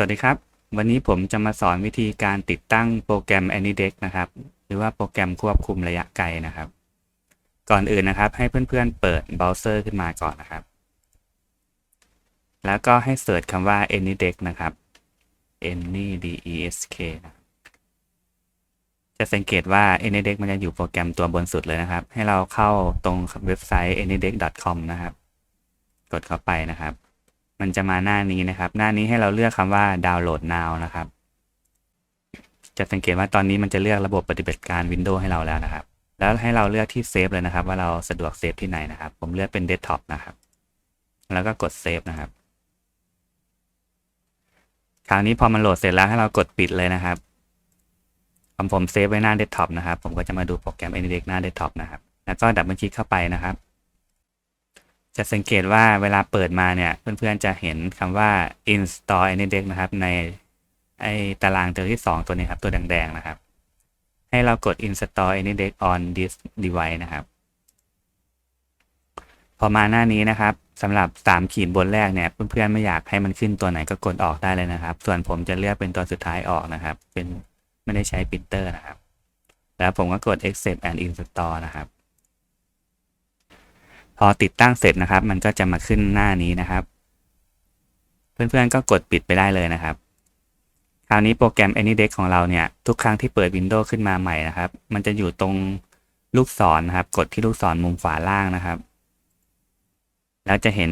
สวัสดีครับ วันนี้ผมจะมาสอนวิธีการติดตั้งโปรแกรม AnyDeck นะครับ หรือว่าโปรแกรมควบคุมระยะไกลนะครับ ก่อนอื่นนะครับ ให้เพื่อนๆเปิดเบราว์เซอร์ขึ้นมาก่อนนะครับ แล้วก็ให้เสิร์ชคำว่า AnyDeck นะครับ AnyDesk นะจะสังเกตว่า AnyDeck มันจะอยู่โปรแกรมตัวบนสุดเลยนะครับ ให้เราเข้าตรงเว็บไซต์ anydeck.com นะครับ กดเข้าไปนะครับ มันจะมาหน้านี้นะครับ หน้านี้ให้เราเลือกคำว่า download now นะครับ จะสังเกตว่าตอนนี้มันจะเลือกระบบปฏิบัติการ Windows ให้เราแล้วนะครับ แล้วให้เราเลือกที่เซฟเลยนะครับ ว่าเราสะดวกเซฟที่ไหนนะครับ ผมเลือกเป็น desktop นะครับ แล้วก็กดเซฟนะครับคราวนี้พอมันโหลดเสร็จแล้วให้เรากดปิดเลยนะครับผมผมเซฟไว้หน้า desktop นะครับ ผมก็จะมาดูโปรแกรม AnyDeck หน้า desktop นะครับ แล้วก็ดับเบิลคลิกเข้าไปนะครับ จะสังเกตว่าเวลาเปิดมาเนี่ย เพื่อนๆจะเห็นคำว่า install AnyDeck นะครับ ในไอตารางตัวที่ 2 ตัวนี้ครับ ตัวแดงๆนะครับ ให้เรากด install AnyDeck on this device นะครับ พอมาหน้านี้นะครับสำหรับ 3 ขีดบนแรกเนี่ย เพื่อนๆไม่อยากให้มันขึ้นตัวไหนก็กดออกได้เลยนะครับ ส่วนผมจะเลือกเป็นตัวสุดท้ายออกนะครับ เป็นไม่ได้ใช้ปรินเตอร์นะครับ แล้วผมก็กด accept and install นะครับ พอติดตั้งเสร็จนะครับ มันก็จะมาขึ้นหน้านี้นะครับ เพื่อนๆก็กดปิดไปได้เลยนะครับ คราวนี้โปรแกรม AnyDeck ของเราเนี่ย ทุกครั้งที่เปิด Windows ขึ้นมาใหม่นะครับ มันจะอยู่ตรงลูกศรนนะครับ กดที่ลูกศรมุมขวาล่างนะครับ แล้วจะเห็น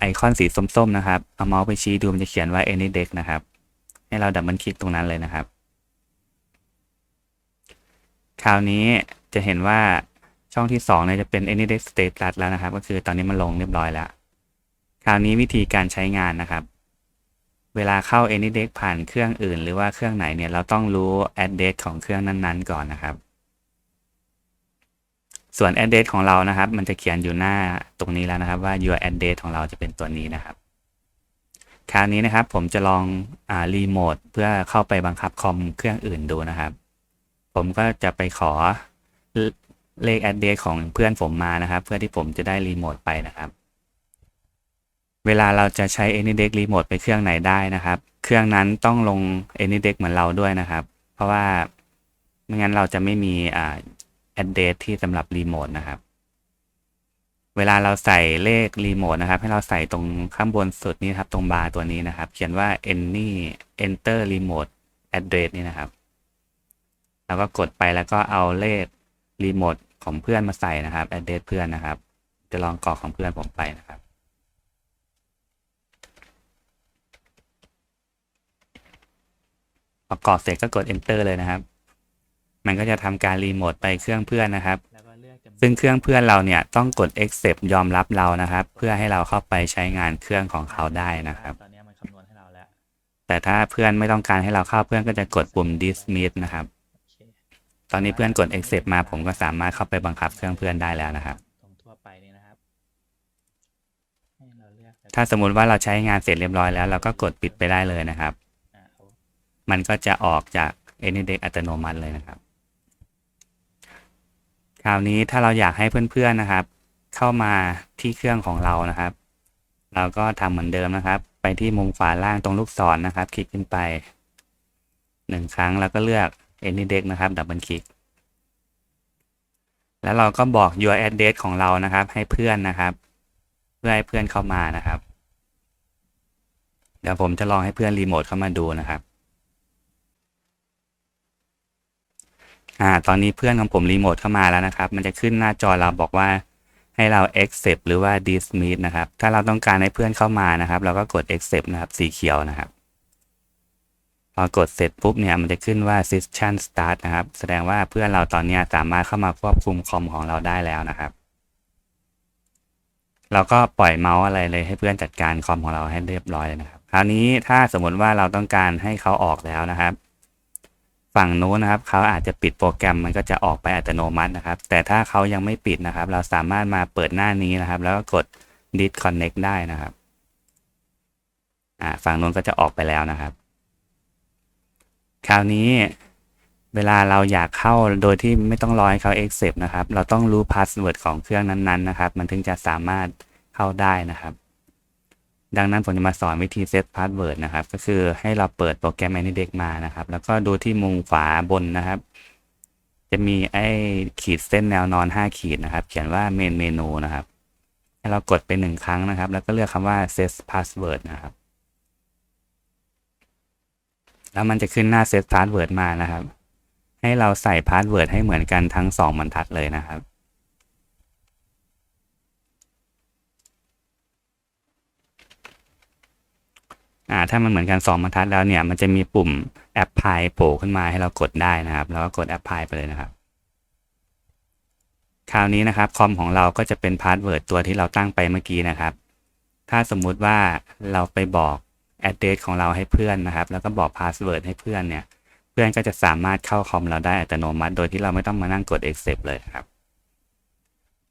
ไอคอนสีส้มๆนะครับ เอาเมาส์ไปชี้ดูมันจะเขียนว่า AnyDeck นะครับ ให้เราดับเบิลคลิกตรงนั้นเลยนะครับ คราวนี้จะเห็นว่า ช่องที่2เนี่ยจะเป็น AnyDeck Status แล้วนะครับ ก็คือตอนนี้มันลงเรียบร้อยแล้ว คราวนี้วิธีการใช้งานนะครับ เวลาเข้า AnyDeck ผ่านเครื่องอื่น หรือว่าเครื่องไหนเนี่ยเราต้องรู้ address ของเครื่องนั้นๆ ก่อนนะครับ ส่วน address ของเรานะครับ มันจะเขียนอยู่หน้าตรงนี้แล้วนะครับว่า your address ของเราจะเป็นตัวนี้นะครับ คราวนี้นะครับผมจะลองอ่ารีโมทเพื่อเข้าไปบังคับคอมเครื่องอื่นดูนะครับ ผมก็จะไปขอ เลข address ของเพื่อนผมมานะครับ เพื่อที่ผมจะได้รีโมทไปนะครับ เวลาเราจะใช้ AnyDeck รีโมทไปเครื่องไหนได้นะครับ เครื่องนั้นต้องลง AnyDeck เหมือนเราด้วยนะครับ เพราะว่าไม่งั้นเราจะไม่มีอ่า address ที่สำหรับรีโมทนะครับ เวลาเราใส่เลขรีโมทนะครับ ให้เราใส่ตรงข้างบนสุดนี้ครับ ตรงบาร์ตัวนี้นะครับ เขียนว่า any enter remote address นี่นะครับ แล้วก็กดไปแล้วก็เอาเลขรีโมท ของเพื่อนมาใส่นะครับ address เพื่อนนะครับ จะลองกรอกของเพื่อนผมไปนะครับพอกรอกเสร็จก็กด enter เลยนะครับ มันก็จะทำการรีโมทไปเครื่องเพื่อนนะครับแล้วก็เลือกจำนวนซึ่งเครื่องเพื่อนเราเนี่ยต้องกด accept ยอมรับเรานะครับ เพื่อให้เราเข้าไปใช้งานเครื่องของเขาได้นะครับตอนนี้มันคำนวณให้เราแล้วแต่ถ้าเพื่อนไม่ต้องการให้เราเข้าเพื่อนก็จะกดปุ่ม dismiss นะครับโอเค ตอนนี้เพื่อนกด accept มาผมก็สามารถเข้าไปบังคับเครื่องเพื่อนได้แล้วนะครับตรงทั่วไปนี่นะครับให้เราเลือกแล้วถ้าสมมุติว่าเราใช้งานเสร็จเรียบร้อยแล้วเราก็กดปิดไปได้เลยนะครับ อ่าเอามันก็จะออกจาก AnyDeck อัตโนมัติเลยนะครับ คราวนี้ถ้าเราอยากให้เพื่อนๆนะครับ เข้ามาที่เครื่องของเรานะครับ เราก็ทำเหมือนเดิมนะครับ ไปที่มุมขวาล่างตรงลูกศรนะครับ คลิกขึ้นไปหนึ่งครั้งแล้วก็เลือก AnyDeck นะครับดับเบิลคลิกแล้วเราก็บอก your address ของเรานะครับ ให้เพื่อนนะครับ เพื่อให้เพื่อนเข้ามานะครับ เดี๋ยวผมจะลองให้เพื่อนรีโมทเข้ามาดูนะครับอ่าตอนนี้เพื่อนของผมรีโมทเข้ามาแล้วนะครับ มันจะขึ้นหน้าจอเราบอกว่าให้เรา accept หรือว่า dismiss นะครับ ถ้าเราต้องการให้เพื่อนเข้ามานะครับ เราก็กด accept นะครับ สีเขียวนะครับ พอกดเสร็จปุ๊บเนี่ยมันจะขึ้นว่า session start นะครับ แสดงว่าเพื่อนเราตอนนี้สามารถเข้ามาควบคุมคอมของเราได้แล้วนะครับ เราก็ปล่อยเมาส์อะไรเลยให้เพื่อนจัดการคอมของเราให้เรียบร้อยเลยนะครับ คราวนี้ถ้าสมมติว่าเราต้องการให้เขาออกแล้วนะครับ ฝั่งโน้นนะครับ เขาอาจจะปิดโปรแกรมมันก็จะออกไปอัตโนมัตินะครับ แต่ถ้าเขายังไม่ปิดนะครับ เราสามารถมาเปิดหน้านี้นะครับ แล้วก็กด disconnect ได้นะครับ อ่าฝั่งโน้นก็จะออกไปแล้วนะครับ คราวนี้เวลาเราอยากเข้าโดยที่ไม่ต้องรอให้เขา accept นะครับ เราต้องรู้ password ของเครื่องนั้นๆนะครับ มันถึงจะสามารถเข้าได้นะครับ ดังนั้นผมจะมาสอนวิธีเซตพาสเวิร์ดนะครับ ก็คือให้เราเปิดโปรแกรม AnyDesk มานะครับ แล้วก็ดูที่มุมขวาบนนะครับ จะมีไอ้ขีดเส้นแนวนอน 5 ขีดนะครับ เขียนว่า main menu นะครับ ให้เรากดไปหนึ่งครั้งนะครับ แล้วก็เลือกคำว่า set password นะครับ แล้วมันจะขึ้นหน้า set password มานะครับ ให้เราใส่พาสเวิร์ดให้เหมือนกันทั้งสองบรรทัดเลยนะครับอ่าถ้ามันเหมือนกันสองบรรทัดแล้วเนี่ย มันจะมีปุ่ม apply โผล่ขึ้นมาให้เรากดได้นะครับ แล้วก็กด apply ไปเลยนะครับ คราวนี้นะครับคอมของเราก็จะเป็นพาสเวิร์ดตัวที่เราตั้งไปเมื่อกี้นะครับ ถ้าสมมุติว่าเราไปบอก address ของเราให้เพื่อนนะครับ แล้วก็บอกพาสเวิร์ดให้เพื่อนเนี่ย เพื่อนก็จะสามารถเข้าคอมเราได้อัตโนมัติ โดยที่เราไม่ต้องมานั่งกด accept เลยครับ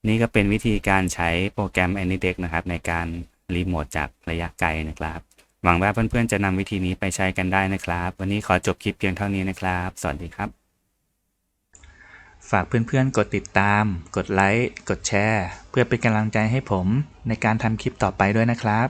นี่ก็เป็นวิธีการใช้โปรแกรม AnyDesk นะครับ ในการรีโมทจากระยะไกลนะครับ หวังว่าเพื่อนๆจะนำวิธีนี้ไปใช้กันได้นะครับ วันนี้ขอจบคลิปเพียงเท่านี้นะครับ สวัสดีครับฝากเพื่อนๆ กดติดตาม กดไลค์ กดแชร์ เพื่อเป็นกำลังใจให้ผมในการทำคลิปต่อไปด้วยนะครับ